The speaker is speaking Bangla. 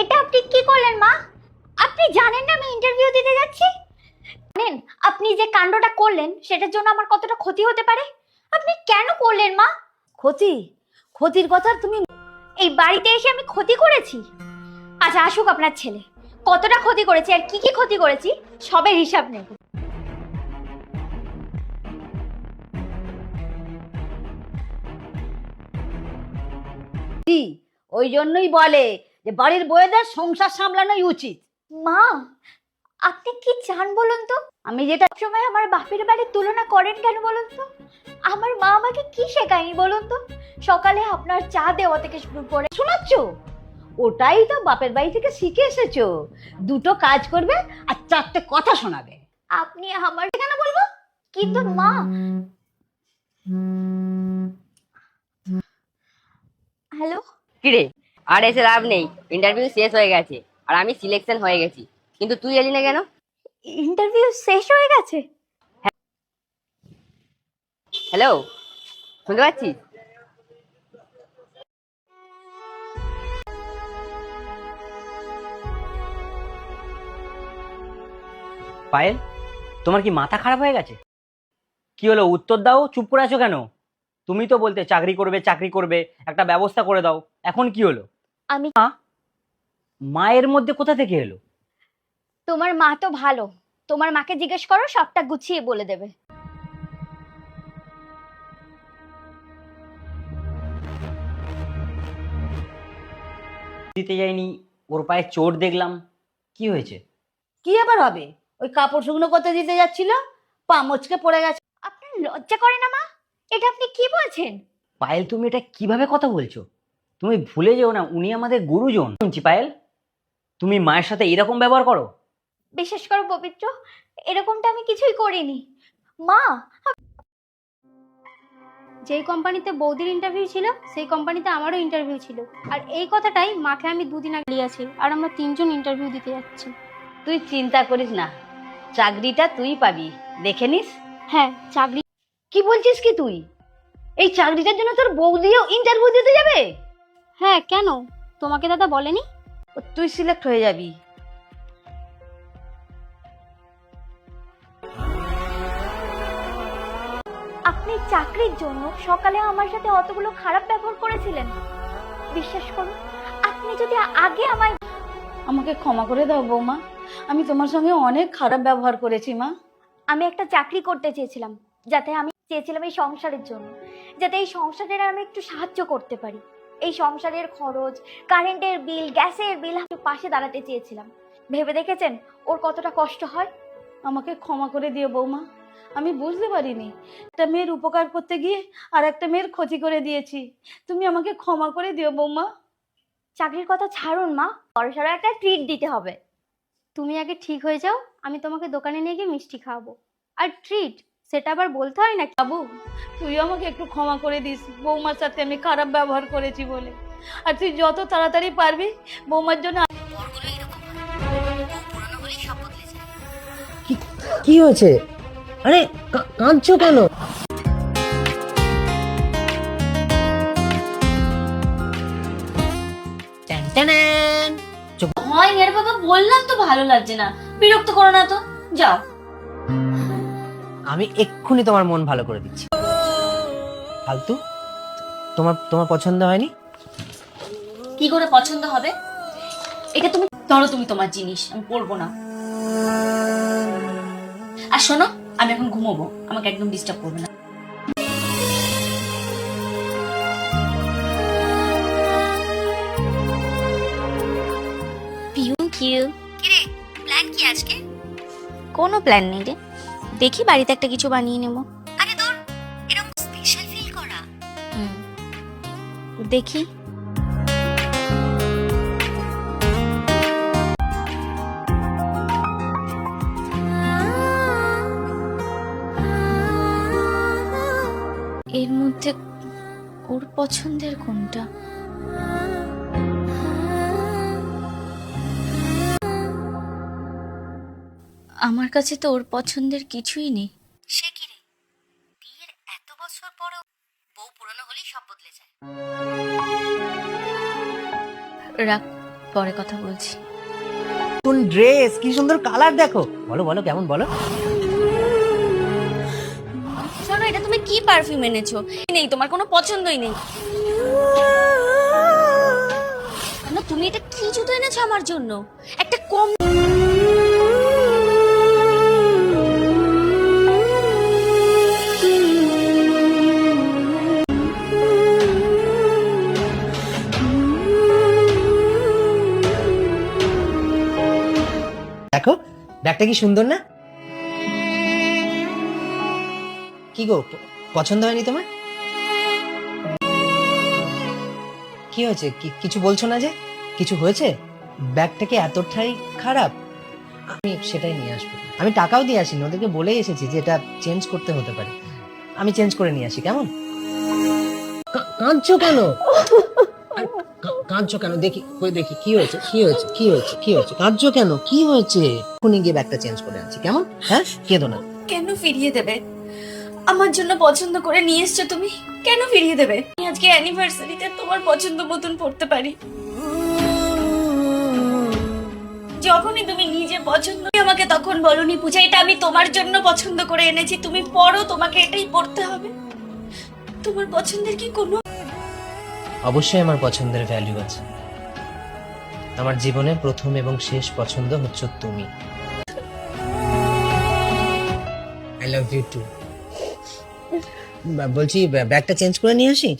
এটা আপনি কি করলেন মা? আপনি জানেন না আমি ইন্টারভিউ দিতে যাচ্ছি? জানেন আপনি যে কাণ্ডটা করলেন সেটার জন্য আমার কতটা ক্ষতি হতে পারে? আপনি কেন করলেন মা? ক্ষতি? ক্ষতির কথা তুমি এই বাড়িতে এসে আমি ক্ষতি করেছি? আচ্ছা আসুক আপনার ছেলে। কতটা ক্ষতি করেছি আর কি কি ক্ষতি করেছি সবের হিসাব নেব। ওই জন্যই বলে যে বাড়ির বউয়েদের সংসার সামলানোই উচিত। মা আপনি কি চান বলুন তো? আমি যেটা সময় আমার বাপের বাড়ির তুলনা করেন কেন বলুন তো? আমার মা আমাকে কি শেখায়নি বলুন তো? সকালে আপনার চা দেওয়া থেকে শুরু করে শোনাচ্ছ? ওটাই তো বাপের বাড়ি থেকে শিখে এসেছ। দুটো কাজ করবে আর চারটে কথা শোনাবে। আপনি আমার কেন বলব? কিন্তু মা হ্যালো? কিরে? আর এসে লাভ নেই। ইন্টারভিউ শেষ হয়ে গেছে। আর আমি সিলেকশন হয়ে গেছি। কিন্তু তুই এলি না কেন? ইন্টারভিউ শেষ হয়ে গেছে? হ্যালো শুনতে পাচ্ছিস? পায়েল তোমার কি মাথা খারাপ হয়ে গেছে? কি হলো উত্তর দাও চুপ করে আছো কেন? তুমি তো বলতে চাকরি করবে চাকরি করবে একটা ব্যবস্থা করে দাও। এখন কি হলো? আমি মায়ের মধ্যে কোথা থেকে এলো? তোমার মা তো ভালো। তোমার মাকে জিজ্ঞেস করো সবটা গুছিয়ে বলে দেবে। দিতে যাইনি ওর পায়ে চোট দেখলাম। কি হয়েছে? কি আবার হবে? ওই কাপড় শুকনো করতে দিতে যাচ্ছিল পা মুচকে পড়ে গেছে। আপনার লজ্জা করে না মা? এটা আপনি কি বলছেন? পায়েল তুমি এটা কীভাবে কথা বলছো? তুমি ভুলে যেও না উনি আমাদের গুরুজন। শুনছি পায়েল তুমি মায়ের সাথে এরকম ব্যবহার করো? বিশ্বাস করো পবিত্র এরকমটা আমি কিছুই করিনি। মা যেই কোম্পানিতে বৌদির ইন্টারভিউ ছিল সেই কোম্পানিতে আমারও ইন্টারভিউ ছিল। আর এই কথাটাই মাকে আমি দুদিন আগে আছি আর আমরা তিনজন ইন্টারভিউ দিতে যাচ্ছি। তুই চিন্তা করিস না চাকরিটা তুই পাবি দেখে নিস। হ্যাঁ চাকরি কি বলছিস কি তুই? এই চাকরিটার জন্য তোর বৌদিও ইন্টারভিউ দিতে যাবে? হ্যাঁ কেন? তোমাকে দাদা বলেনি? ও, তুই সিলেক্ট হয়ে যাবি। আপনি চাকরির জন্য সকালে আমার সাথে অতগুলো খারাপ ব্যবহার করেছিলেন। বিশ্বাস করুন আপনি যদি আগে আমায় আমাকে ক্ষমা করে দাও বৌমা। আমি তোমার সঙ্গে অনেক খারাপ ব্যবহার করেছি মা। আমি একটা চাকরি করতে চেয়েছিলাম যাতে আমি চেয়েছিলাম এই সংসারের জন্য যাতে এই সংসারের আমি একটু সাহায্য করতে পারি। এই সংসারের খরচ কারেন্টের বিল গ্যাসের বিল আমি পাশে দাঁড়াতে চেয়েছিলাম। ভেবে দেখেছেন ওর কতটা কষ্ট হয়? আমাকে ক্ষমা করে দিও বৌমা। আমি বুঝতে পারিনি। একটা মেয়ের উপকার করতে গিয়ে আর একটা মেয়ের ক্ষতি করে দিয়েছি। তুমি আমাকে ক্ষমা করে দিও বৌমা। চাকরির কথা ছাড়ুন মা। বড়সড় একটা ট্রিট দিতে হবে। তুমি আগে ঠিক হয়ে যাও। আমি তোমাকে দোকানে নিয়ে গিয়ে মিষ্টি খাওয়াবো। আর ট্রিট সেটা আবার বলতে হয় না বাবু তুই আমাকে একটু ক্ষমা করে দিস। বৌমার সাথে আমি খারাপ ব্যবহার করেছি বলে। আর তুই যত তাড়াতাড়ি পারবি বৌমার জন্য কি হয়েছে? আরে কা- কাঁদছো কেন। হয় এর বাবা বললাম তো ভালো লাগছে না। বিরক্ত করো না তো। যাও। আমি এক্ষুনি তোমার মন ভালো করে দিচ্ছি। ফালতু তোমার তোমার পছন্দ হয়নি? কি করে পছন্দ হবে? এটা তুমি ধরো তুমি তোমার জিনিস আমি পরবো না। আর শোনো আমি এখন ঘুমোবো আমাকে একদম ডিস্টার্ব করবে না। থ্যাংক ইউ প্ল্যান কি আজকে? কোনো প্ল্যান নেই রে। দেখি বাড়িতে একটা কিছু বানিয়ে নেব। আরে তোর এরকম স্পেশাল ফিল করা। হুম। দেখি। এর মধ্যে ওর পছন্দের কোনটা? আমার কাছে তো ওর পছন্দের কিছুই নেই। সে কি রে? বিয়ের এত বছর পরেও বউ পুরনো হলেই সব বদলে যায়। রাখ পরে কথা বলছি। নতুন ড্রেস? কি সুন্দর কালার দেখো। বলো বলো কেমন বলো? শোনো এটা তুমি কি পারফিউম এনেছো? নেই তোমার কোনো পছন্দই নেই। না তুমি এটা কি জুতো এনেছো আমার জন্য? একটা কম দেখো, ব্যাগটা কি সুন্দর না? কি গো পছন্দ হয়নি তোমার? কি হয়েছে? কিছু বলছো না যে? কিছু হয়েছে? ব্যাগটা কি এতটাই খারাপ? আমি সেটাই নিয়ে আসব। আমি টাকাও দিয়ে আসিনি, ওদেরকে বলেই এসেছি যে এটা চেঞ্জ করতে হতে পারে। আমি চেঞ্জ করে নিয়ে আসি, কেমন? কাঁদছো কেন? কাঁদছো কেন? দেখি, কই দেখি, কি হয়েছে? কি হয়েছে? কি হয়েছে? কি হয়েছে? কাঁদছো কেন? কি হয়েছে? এক্ষুনি গিয়ে ব্যাগটা চেঞ্জ করে আনছি, কেমন? হ্যাঁ? কেঁদো না। কেন ফিরিয়ে দেবে? আমার জন্য পছন্দ করে নিয়ে এসছো তুমি? কেন ফিরিয়ে দেবে? আজকে অ্যানিভার্সারিতে তোমার পছন্দ মতন পড়তে পারি। যখনই তুমি নিজে পছন্দ আমাকে তখন বলনি, পূজা, এটা আমি তোমার জন্য পছন্দ করে এনেছি, তুমি পড়ো, তোমাকে এটাই পড়তে হবে। তোমার পছন্দের কি কোনো অবশ্যই আমার পছন্দের ভ্যালু আছে। আমার জীবনে প্রথম এবং শেষ পছন্দ হচ্ছে তুমি। আই লাভ ইউ টু বলছি, ব্যাগটা চেঞ্জ করে নিয়ে আসি?